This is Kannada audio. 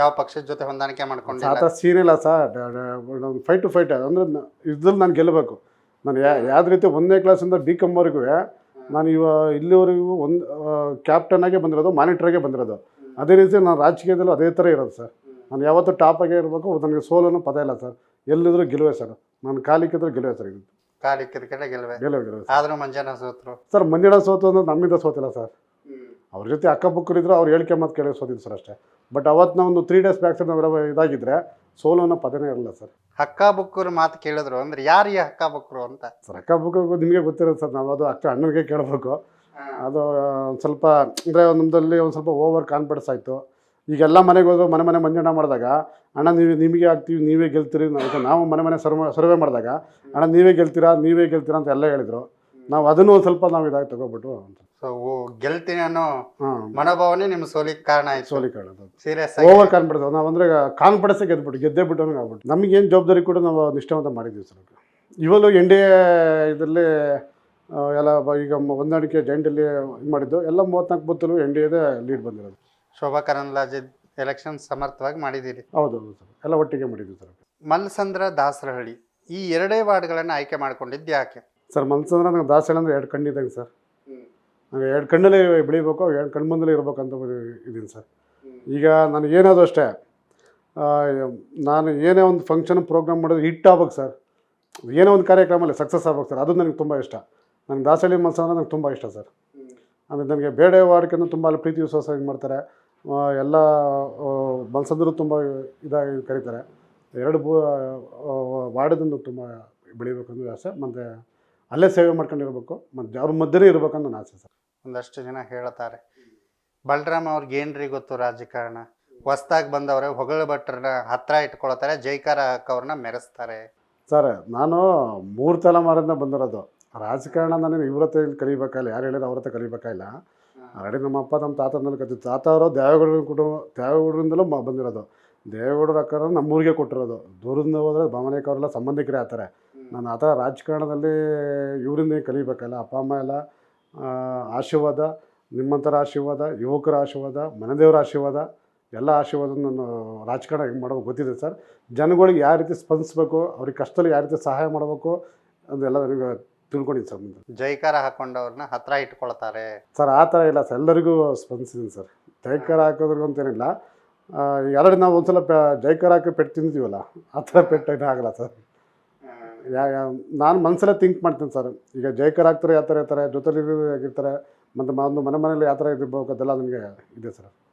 ಯಾವ ಪಕ್ಷದ ಜೊತೆ ಹೊಂದಾಣಿಕೆ ಆತ ಸೀನ್ ಇಲ್ಲ ಸರ್ ಫೈಟ್ ಟು ಫೈಟ್ ಅಂದರೆ ಇದ್ರಲ್ಲಿ ನಾನು ಗೆಲ್ಲಬೇಕು ನಾನು ಯಾ ಯಾವ್ದು ರೀತಿ ಒಂದನೇ ಕ್ಲಾಸಿಂದ ಡಿ ಕಮ್ವರೆಗೂ ನಾನು ಇವ ಇಲ್ಲಿವರೆಗೂ ಒಂದು ಕ್ಯಾಪ್ಟನ್ ಆಗೇ ಬಂದಿರೋದು ಮಾನಿಟ್ರಾಗೆ ಬಂದಿರೋದು. ಅದೇ ರೀತಿ ನಾನು ರಾಜಕೀಯದಲ್ಲೂ ಅದೇ ಥರ ಇರೋದು ಸರ್. ನಾನು ಯಾವತ್ತೂ ಟಾಪಾಗೇ ಇರಬೇಕು ನನಗೆ ಸೋಲನ್ನು ಪದ ಇಲ್ಲ ಸರ್. ಎಲ್ಲಿದ್ರು ಗೆಲುವೆ ಸರ್. ನಾನು ಕಾಲಿಕ್ಕಿದ್ರೆ ಗೆಲುವೆ ಸರ್ ಇದು. ಕಾಲಿ ಕ್ರಿಕೆಟ್ ಗೆಲ್ವೆ. ಗೆಲುವೆ ಗೆಲುವೆ ಆದರೂ ಆದ್ರೂ ಮಂಜಾನ ಸೋತ್ರು. ಸರ್ ಮಂಜಾನ ಸೋತು ಅಂದ್ರೆ ನಮ್ಮಿಂದ ಸೋತಿಲ್ಲ ಸರ್. ಅವ್ರ ಜೊತೆ ಅಕ್ಕಪಕ್ಕರಿದ್ರು ಅವ್ರು ಹೇಳಿಕೆ ಮಾತು ಕೇಳಿ ಸೋತಿದ್ದು ಸರ್ ಅಷ್ಟೇ. ಬಟ್ ಅವತ್ತು ನಾವು ಒಂದು ತ್ರೀ ಡೇಸ್ ಬ್ಯಾಕ್ ಸರ್ ಇದಾಗಿದ್ರೆ ಸೋಲು ಅನ್ನೋ ಪದನೇ ಇರಲ್ಲ ಸರ್. ಹಕ್ಕ ಬುಕ್ಕರು ಮಾತು ಕೇಳಿದ್ರು ಅಂದ್ರೆ ಯಾರು ಈ ಹಕ್ಕ ಬುಕ್ಕರು ಅಂತ? ಸರ್ ಅಕ್ಕಪಕ್ಕ ನಿಮಗೆ ಗೊತ್ತಿರೋದು ಸರ್ ನಾವು ಅದು ಅಕ್ಕ ಅಣ್ಣನಿಗೆ ಕೇಳಬೇಕು. ಅದು ಒಂದು ಸ್ವಲ್ಪ ಅಂದರೆ ನಮ್ಮದಲ್ಲಿ ಒಂದು ಸ್ವಲ್ಪ ಓವರ್ ಕಾನ್ಫಿಡೆನ್ಸ್ ಆಯಿತು. ಈಗೆಲ್ಲ ಮನೆಗೆ ಹೋದ್ರು ಮನೆ ಮನೆ ಮಂಜಣ್ಣ ಮಾಡಿದಾಗ ಅಣ್ಣ ನೀವು ನಿಮಗೆ ಆಗ್ತೀವಿ ನೀವೇ ಗೆಲ್ತೀರಿ. ನಾವು ನಾವು ಮನೆ ಮನೆ ಸರ್ವೆ ಸರ್ವೆ ಮಾಡಿದಾಗ ಅಣ್ಣ ನೀವೇ ಗೆಲ್ತೀರಾ ನೀವೇ ಗೆಲ್ತೀರಾ ಅಂತ ಎಲ್ಲ ಹೇಳಿದರು. ನಾವು ಅದನ್ನು ಒಂದು ಸ್ವಲ್ಪ ನಾವು ಇದಾಗಿ ತಗೋಬಿಟ್ಟು ಸೊ ಗೆಲ್ತೀನಿ ಅನ್ನೋ ಮನೋಭಾವನೆ ನಿಮ್ಮ ಸೋಲಿಗೆ ಕಾರಣ ಆಯ್ತು. ಸೋಲಿ ಕಾರಣ ಸೀರಿಯಸ್ ಓವರ್ ಕಾನ್ಫಿಡೆನ್ಸ್ ನಾವು ಅಂದ್ರೆ ಕಾನ್ಫಿಡೆನ್ಸ್ ಗೆದ್ಬಿಟ್ಟು ಗೆದ್ದೇ ಬಿಟ್ಟು ಆಗ್ಬಿಟ್ಟು. ನಮಗೇನು ಜವಾಬ್ದಾರಿ ಕೂಡ ನಾವು ನಿಷ್ಠಾವಂತ ಮಾಡಿದ್ದೀವಿ ಸರ್ ಇವಾಗಲೂ ಎನ್ ಡಿ ಎ ಇದರಲ್ಲಿ ಎಲ್ಲ ಈಗ ಹೊಂದಾಣಿಕೆ ಜೈಂಟಲ್ಲಿ ಇದು ಮಾಡಿದ್ದು. ಎಲ್ಲ ಮೂವತ್ನಾಲ್ಕು ಬುತ್ತಲು ಎನ್ ಡಿ ಎದೇ ಲೀಡ್ ಬಂದಿರೋದು. ಶೋಭಾ ಕರಂದ್ಲಾಜೆ ಎಲೆಕ್ಷನ್ ಸಮರ್ಥವಾಗಿ ಮಾಡಿದ್ದೀರಿ. ಹೌದು ಹೌದು ಸರ್. ಎಲ್ಲ ಒಟ್ಟಿಗೆ ಮಾಡಿದ್ದೀವಿ ಸರ್ ಮಲ್ಸಂದ್ರ ದಾಸರಹಳ್ಳಿ ಈ ಎರಡೇ ವಾರ್ಡ್ಗಳನ್ನು ಆಯ್ಕೆ ಮಾಡ್ಕೊಂಡಿದ್ದು ಯಾಕೆ? ಸರ್, ಮನ್ಸಂದ್ರೆ ನಂಗೆ ದಾಸಳ ಅಂದ್ರೆ ಎರಡು ಕಣ್ಣಿದ್ದಂಗೆ ಸರ್. ನನಗೆ ಎರಡು ಕಣ್ಣಲ್ಲೇ ಬೆಳಿಬೇಕು, ಎರಡು ಕಣ್ಣು ಮುಂದಲೇ ಇರಬೇಕಂತ ಇದ್ದೀನಿ ಸರ್. ಈಗ ನನಗೆ ಏನಾದರೂ ಅಷ್ಟೇ ನಾನು ಏನೇ ಒಂದು ಫಂಕ್ಷನ್ ಪ್ರೋಗ್ರಾಮ್ ಮಾಡೋದು ಹಿಟ್ ಆಗ್ಬೇಕು ಸರ್. ಏನೋ ಒಂದು ಕಾರ್ಯಕ್ರಮದಲ್ಲಿ ಸಕ್ಸಸ್ ಆಗ್ಬೇಕು ಸರ್. ಅದು ನನಗೆ ತುಂಬ ಇಷ್ಟ. ನನಗೆ ದಾಸಳಿ ಮಲ್ಸ ಅಂದರೆ ನಂಗೆ ತುಂಬ ಇಷ್ಟ ಸರ್. ಅಂದರೆ ನನಗೆ ಬೇಡ ವಾರ್ಡ್ಕಿಂತ ತುಂಬ ಅಲ್ಲಿ ಪ್ರೀತಿ ವಿಶ್ವಾಸ ಇದು ಮಾಡ್ತಾರೆ ಎಲ್ಲ ಮಲ್ಸಂದ್ರು ತುಂಬ ಇದಾಗಿ ಕರೀತಾರೆ. ಎರಡು ಬೂ ವಾರ್ಡದಿಂದ ತುಂಬ ಬೆಳಿಬೇಕಂದ್ರೆ ಆಸೆ, ಮತ್ತು ಅಲ್ಲೇ ಸೇವೆ ಮಾಡ್ಕೊಂಡಿರ್ಬೇಕು. ಮತ್ತು ಅವ್ರ ಮಧ್ಯನೇ ಇರಬೇಕು ನನ್ನ ಆಸೆ ಸರ್. ಒಂದಷ್ಟು ಜನ ಹೇಳ್ತಾರೆ. ಬಲರಾಮ್ ಅವ್ರಿಗೆ ಏನ್ರಿ ಗೊತ್ತು ರಾಜಕಾರಣ? ಹೊಸ್ದಾಗಿ ಬಂದವ್ರೆ ಹೊಗಳ ಭಟ್ರನ್ನ ಹತ್ರ ಇಟ್ಕೊಳ್ತಾರೆ ಜೈಕಾರ ಹಾಕವ್ರನ್ನ ಮೆರೆಸ್ತಾರೆ. ಸರ್ ನಾನು ಮೂರು ತಲೆಮಾರಿಂದ ಬಂದಿರೋದು. ರಾಜಕಾರಣ ನಾನು ಇವ್ರ ಹತ್ರ ಇಲ್ಲಿ ಕಲಿಬೇಕಾಗಿಲ್ಲ ಯಾರು ಹೇಳಿದ್ರೆ ಅವ್ರ ಹತ್ರ ಕಲಿಬೇಕಾಗಿಲ್ಲ ಆಲ್ರೆಡಿ ನಮ್ಮ ಅಪ್ಪ ನಮ್ಮ ತಾತನಲ್ಲಿ ಕಲಿತು ತಾತ ಅವರು ದೇವೇಗೌಡರ ಕುಟುಂಬ ದೇವೇಗೌಡರಿಂದಲೂ ಮ ಬಂದಿರೋದು. ದೇವೇಗೌಡರ ಅಕ್ಕರ ನಮ್ಮೂರಿಗೆ ಕೊಟ್ಟಿರೋದು. ದೂರದಿಂದ ಹೋದರೆ ಭಾವನೇಕವರೆಲ್ಲ ಸಂಬಂಧಿಕರೇ ಆಗ್ತಾರೆ ನಾನು ಆ ಥರ ರಾಜಕಾರಣದಲ್ಲಿ ಇವರಿಂದೇ ಕಲಿಬೇಕಲ್ಲ. ಅಪ್ಪ ಅಮ್ಮ ಎಲ್ಲ ಆಶೀರ್ವಾದ ನಿಮ್ಮಂಥರ ಆಶೀರ್ವಾದ ಯುವಕರ ಆಶೀರ್ವಾದ ಮನೆದೇವರ ಆಶೀರ್ವಾದ ಎಲ್ಲ ಆಶೀರ್ವಾದ ನಾನು ರಾಜಕಾರಣ ಹೆಂಗೆ ಮಾಡೋದು ಗೊತ್ತಿದೆ ಸರ್. ಜನಗಳಿಗೆ ಯಾವ ರೀತಿ ಸ್ಪಂದಿಸ್ಬೇಕು ಅವ್ರಿಗೆ ಕಷ್ಟದಲ್ಲಿ ಯಾವ ರೀತಿ ಸಹಾಯ ಮಾಡಬೇಕು ಅದೆಲ್ಲ ನನಗೆ ತಿಳ್ಕೊಂಡಿದ್ದೀನಿ ಸರ್ ಮುಂದೆ. ಜೈಕಾರ ಹಾಕೊಂಡವ್ರನ್ನ ಹತ್ರ ಇಟ್ಕೊಳ್ತಾರೆ. ಸರ್ ಆ ಥರ ಇಲ್ಲ ಸರ್. ಎಲ್ಲರಿಗೂ ಸ್ಪಂದಿಸಿದ್ದೀನಿ ಸರ್. ಜೈಕಾರ ಹಾಕೋದ್ರಿಗೆ ಅಂತೇನಿಲ್ಲ ಎರಡು ನಾವು ಒಂದ್ಸಲ ಪೆ ಜೈಕಾರ ಹಾಕಿ ಪೆಟ್ಟು ತಿಂದಿದ್ದೀವಲ್ಲ ಆ ಥರ ಪೆಟ್ಟು ಏನೂ ಆಗಲ್ಲ ಸರ್. ನಾನು ಮನಸ್ಸಲ್ಲೇ ಥಿಂಕ್ ಮಾಡ್ತೀನಿ ಸರ್ ಈಗ ಜೈಕರ್ ಆಗ್ತಾರೆ ಯಾವ ಥರ ಇರ್ತಾರೆ ಜೊತೆಲಿ ಆಗಿರ್ತಾರೆ ಮತ್ತು ಒಂದು ಮನೆ ಮನೇಲಿ ಯಾವ ಥರ ಇರ್ಬೇಕು ನನಗೆ ಇದೆ ಸರ್